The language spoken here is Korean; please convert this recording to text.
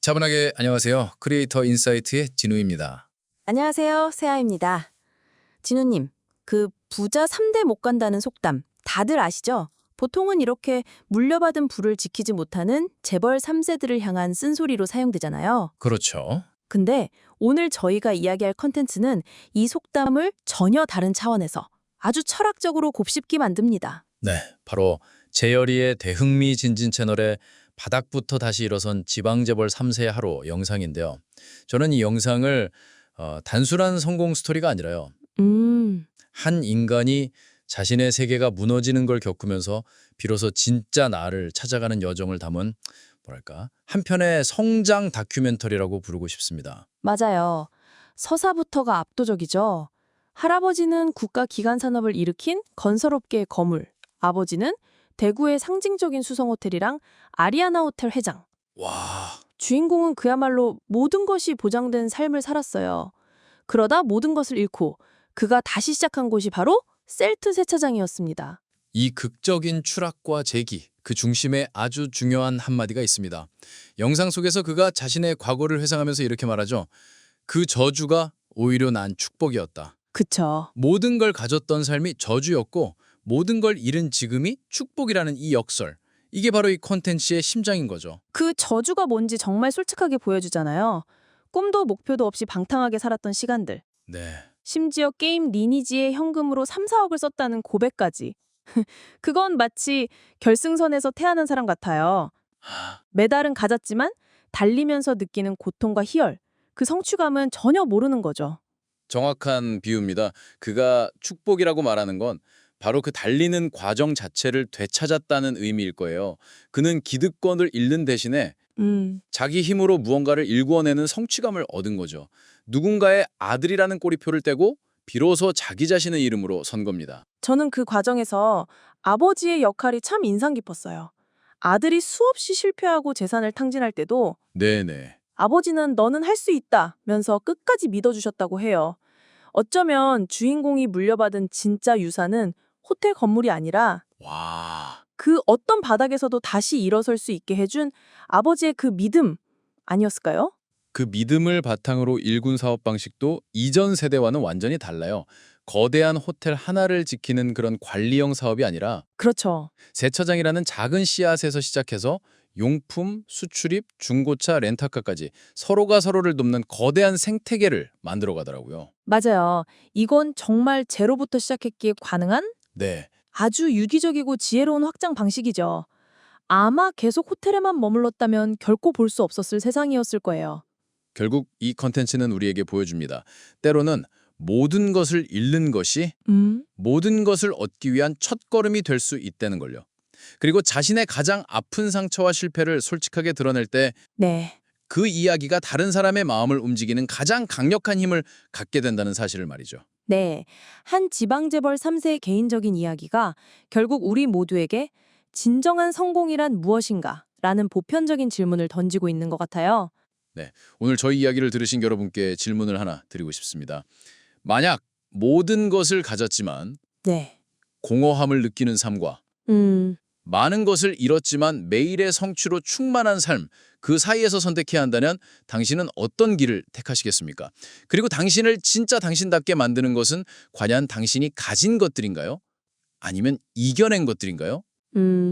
차분하게 안녕하세요. 크리에이터 인사이트의 진우입니다. 안녕하세요. 세아입니다. 진우님, 그 부자 3대 못 간다는 속담 다들 아시죠? 보통은 이렇게 물려받은 부를 지키지 못하는 재벌 3세들을 향한 쓴소리로 사용되잖아요. 그렇죠. 근데 오늘 저희가 이야기할 컨텐츠는 이 속담을 전혀 다른 차원에서 아주 철학적으로 곱씹기 만듭니다. 네, 바로 재열이의 대흥미진진 채널의 바닥부터 다시 일어선 지방재벌 3세 하루 영상인데요. 저는 이 영상을 어, 단순한 성공 스토리가 아니라요. 음, 한 인간이 자신의 세계가 무너지는 걸 겪으면서 비로소 진짜 나를 찾아가는 여정을 담은 뭐랄까 한편의 성장 다큐멘터리라고 부르고 싶습니다. 맞아요. 서사부터가 압도적이죠. 할아버지는 국가 기관 산업을 일으킨 건설업계의 거물, 아버지는 대구의 상징적인 수성 호텔이랑 아리아나 호텔 회장. 와, 주인공은 그야말로 모든 것이 보장된 삶을 살았어요. 그러다 모든 것을 잃고 그가 다시 시작한 곳이 바로 셀트 세차장이었습니다. 이 극적인 추락과 재기, 그 중심에 아주 중요한 한마디가 있습니다. 영상 속에서 그가 자신의 과거를 회상하면서 이렇게 말하죠. 그 저주가 오히려 난 축복이었다. 그쵸. 모든 걸 가졌던 삶이 저주였고 모든 걸 잃은 지금이 축복이라는 이 역설. 이게 바로 이 콘텐츠의 심장인 거죠. 그 저주가 뭔지 정말 솔직하게 보여주잖아요. 꿈도 목표도 없이 방탕하게 살았던 시간들. 네. 심지어 게임 리니지에 현금으로 3, 4억을 썼다는 고백까지. 그건 마치 결승선에서 태어난 사람 같아요. 메달은 가졌지만 달리면서 느끼는 고통과 희열, 그 성취감은 전혀 모르는 거죠. 정확한 비유입니다. 그가 축복이라고 말하는 건 바로 그 달리는 과정 자체를 되찾았다는 의미일 거예요. 그는 기득권을 잃는 대신에 음, 자기 힘으로 무언가를 일구어내는 성취감을 얻은 거죠. 누군가의 아들이라는 꼬리표를 떼고 비로소 자기 자신의 이름으로 선 겁니다. 저는 그 과정에서 아버지의 역할이 참 인상 깊었어요. 아들이 수없이 실패하고 재산을 탕진할 때도 네네. 아버지는 너는 할 수 있다면서 끝까지 믿어주셨다고 해요. 어쩌면 주인공이 물려받은 진짜 유산은 호텔 건물이 아니라 와. 그 어떤 바닥에서도 다시 일어설 수 있게 해준 아버지의 그 믿음 아니었을까요? 그 믿음을 바탕으로 일군 사업 방식도 이전 세대와는 완전히 달라요. 거대한 호텔 하나를 지키는 그런 관리형 사업이 아니라 그렇죠. 세차장이라는 작은 씨앗에서 시작해서 용품, 수출입, 중고차, 렌터카까지 서로가 서로를 돕는 거대한 생태계를 만들어 가더라고요. 맞아요. 이건 정말 제로부터 시작했기에 가능한 네. 아주 유기적이고 지혜로운 확장 방식이죠. 아마 계속 호텔에만 머물렀다면 결코 볼 수 없었을 세상이었을 거예요. 결국 이 컨텐츠는 우리에게 보여줍니다. 때로는 모든 것을 잃는 것이 음, 모든 것을 얻기 위한 첫걸음이 될 수 있다는 걸요. 그리고 자신의 가장 아픈 상처와 실패를 솔직하게 드러낼 때 그 네. 이야기가 다른 사람의 마음을 움직이는 가장 강력한 힘을 갖게 된다는 사실을 말이죠. 네. 한 지방재벌 3세의 개인적인 이야기가 결국 우리 모두에게 진정한 성공이란 무엇인가? 라는 보편적인 질문을 던지고 있는 것 같아요. 오늘 저희 이야기를 들으신 여러분께 질문을 하나 드리고 싶습니다. 만약 모든 것을 가졌지만 네. 공허함을 느끼는 삶과 음, 많은 것을 잃었지만 매일의 성취로 충만한 삶, 그 사이에서 선택해야 한다면 당신은 어떤 길을 택하시겠습니까? 그리고 당신을 진짜 당신답게 만드는 것은 과연 당신이 가진 것들인가요? 아니면 이겨낸 것들인가요? 음.